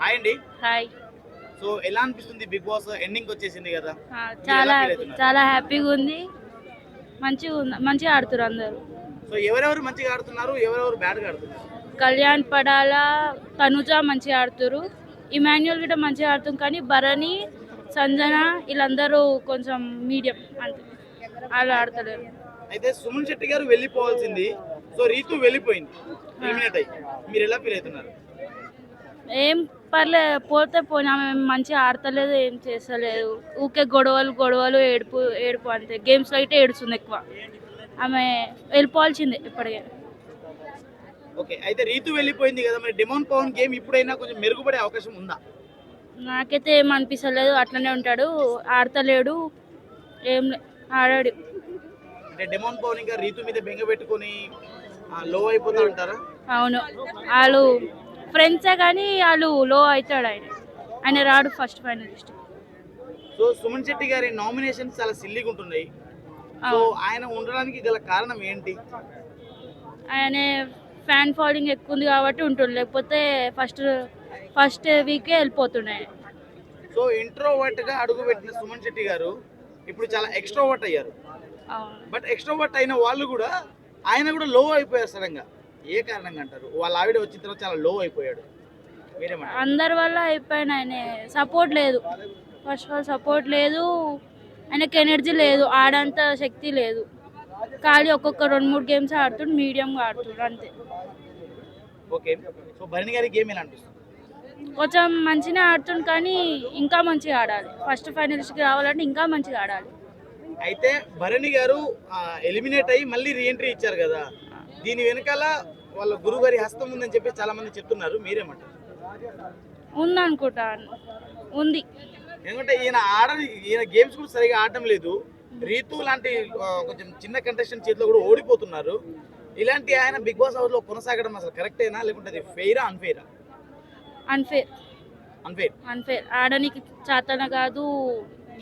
Hi అండి. Hi so ఎలా అనిపిస్తుంది బిగ్ బాస్ ఎండింగ్ వచ్చేసింది కదా? చాలా? చాలా హ్యాపీగా ఉంది. మంచిగా ఉంది మంచిగా ఆడుతున్నారు అందరూ. సో ఎవరెవరు మంచిగా ఆడుతున్నారు ఎవరెవరు బ్యాడ్గా ఆడుతున్నారు? కళ్యాణ్ పడాల తనుజ మంచిగా ఆడుతురు ఇమాన్యుల్ కూడా మంచిగా ఆడుతుంది కానీ భరణి సంజన వీళ్ళందరూ కొంచెం మీడియం అంతే. వాళ్ళు ఆడతలేరు. అయితే సుమన్ శెట్టి గారు వెళ్ళిపోవాల్సింది. సో రీతు వెళ్ళిపోయింది. ఎలిమినేట్ అయ్యి. మీరు ఎలా ఫీల్ అవుతున్నారు? ఏం పర్లే పోతే పోనీ ఆమె మంచిగా ఆడతలేదు ఏం చేస్తలేదు. ఊకే గొడవలు గొడవలు ఏడుపు ఏడుపు అంతే. గేమ్స్లో అయితే ఏడుస్తుంది ఎక్కువ. ఆమె వెళ్ళిపోవాల్సిందే ఇప్పటికే. ఓకే అయితే రీతు వెళ్ళిపోయింది కదా మరి డిమాండ్ పవన్ గేమ్ ఇప్పుడైనా కొంచెం మెరుగుపడే అవకాశం ఉందా? నాకైతే ఏం అనిపిస్తలేదు అట్లనే ఉంటాడు. ఆడతలేడు ఏం ఆడాడు. అంటే డిమాండ్ పవన్ ఇంకా రీతు మీద బెంగ పెట్టుకొని లో అయిపోతా అంటారా అవును. వాళ్ళు ఫ్రెండ్సే కానీ వాళ్ళు లో అవుతాడు ఆయన. ఆయన రాడు first finalist so Suman Shetty గారి నామినేషన్స్ చాలా సిల్లీగా ఉంటున్నాయి. సో ఆయన ఉండడానికి గల కారణం ఏంటి? ఆయన ఫ్యాన్ ఫాలోయింగ్ ఎక్కువ ఉంది కాబట్టి ఉంటుంది లేకపోతే ఫస్ట్ ఫస్ట్ వీకే వెళ్ళిపోతుండే. ఆయన. సో ఇంట్రోవర్ట్గా అడుగు పెట్టిన సుమన్ శెట్టి గారు ఇప్పుడు చాలా ఎక్స్ట్రోవర్ట్ అయ్యారు. అవును. బట్ ఎక్స్ట్రోవర్ట్ అయిన వాళ్ళు కూడా ఆయన కూడా లో అయిపోయారు సడన్గా. ఏ కారణంగా అంటారు? వాళ్ళ ఆవిడ వచ్చిన తర్వాత చాలా లో అయిపోయాడు. మీరేమంటారు? అందరి వల్ల అయిపోయిన ఆయన. సపోర్ట్ లేదు. ఫస్ట్ ఆఫ్ ఆల్ సపోర్ట్ లేదు. ఆయనకి ఎనర్జీ లేదు. ఆడంత శక్తి లేదు. ఖాళీ ఒక్కొక్క రెండు మూడు గేమ్స్ ఆడుతుండు మీడియంగా ఆడుతుండ్రు అంతే. ఓకే సో భరణి గారి గేమ్ ఎలా అనిపిస్తుంది? కొంచెం మంచిగా ఆడుతుండు కానీ ఇంకా మంచిగా ఆడాలి. ఫస్ట్ ఫైనలిస్ట్కి రావాలంటే ఇంకా మంచిగా ఆడాలి. అయితే భరణి గారు ఎలిమినేట్ అయ్యి మళ్ళీ రీఎంట్రీ ఇచ్చారు కదా. దీని వెనకాల వాళ్ళ గురువు గారి హస్తం ఉందని చెప్పి చాలా మంది చెప్తున్నారు. మీరేమంటారు? ఉందనుకుంటా ఉంది. ఎందుకంటే ఈయన ఆడని ఈయన గేమ్స్ కూడా సరిగా ఆడటం లేదు. రీతు లాంటి కొంచెం చిన్న కంటెస్టెంట్ చేతిలో కూడా ఓడిపోతున్నారు. ఇలాంటి ఆయన బిగ్ బాస్ హౌస్లో కొనసాగడం అసలు కరెక్టేనా లేకుంటే అది ఫెయిరా అన్ఫెయిరా అన్ఫేర్ అన్ఫెయిర్ అన్ఫేర్ ఆడడానికి చాతన కాదు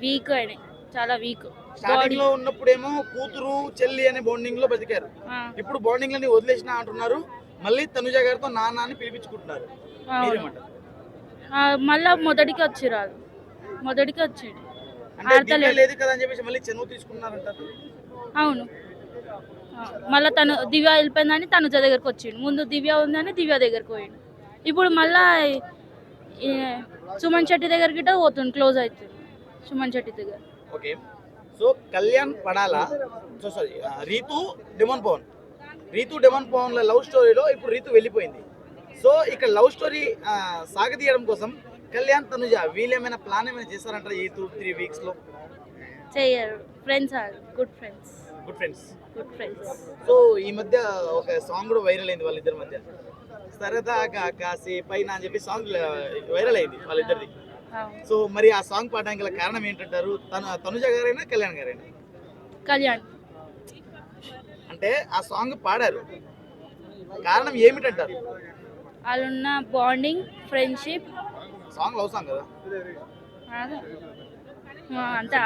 వీక్ ఆయన. చాలా వీక్ స్టార్టింగ్లో ఉన్నప్పుడేమో కూతురు చెల్లి అనే బాండింగ్లో బతికారు. ఇప్పుడు బాండింగ్ లని వదిలేసిన అంటున్నారు. మళ్ళీ తనుజ గారితో నాన్న అని పిలిపించుకుంటున్నారు మీరేమంటారు మళ్ళా మొదటికి వచ్చిరాదు. మొదటికి వచ్చిండు. లేదు కదా అని చెప్పేసి మళ్ళీ చనువు తీసుకున్నారంటారు అవును. మళ్ళా తను దివ్య వెళ్ళిపోయిందని తనుజ దగ్గరకు వచ్చిండు. ముందు దివ్య ఉందని దివ్య దగ్గరకు పోయిండు. ఇప్పుడు మళ్ళా సుమన్ శెట్టి దగ్గరికి పోతుంది క్లోజ్ అవుతుంది. సుమన్ శెట్టి దగ్గర. ఓకే. సో కళ్యాణ్ పడాలా? So sorry Rithu Demon Pavan Rithu Demon పవన్ల love స్టోరీలో ఇప్పుడు రీతు వెళ్ళిపోయింది. సో ఇక్కడ లవ్ స్టోరీ సాగదీయడం కోసం కళ్యాణ్ తనుజ వీళ్ళేమైనా ప్లాన్ ఏమైనా చేస్తారంటారా ఈ టూ త్రీ వీక్స్లో? చెయ్యరు. Friends good friends good friends good friends so ఈ మధ్య ఒక సాంగ్ కూడా వైరల్ అయింది వాళ్ళిద్దరి మధ్య. సరదాగా కాసేపైన అని చెప్పి సాంగ్ వైరల్ అయింది వాళ్ళిద్దరిది. సో మరి ఆ సాంగ్ పాడడానికి గల కారణం ఏంటంటారు? తను తనుజ గారైనా కళ్యాణ్ గారైనా? కళ్యాణ్. అంటే ఆ సాంగ్ పాడారు. కారణం ఏమిటంటారు? వాళ్ళున్న bonding friendship. Song love song కదా? అంతే.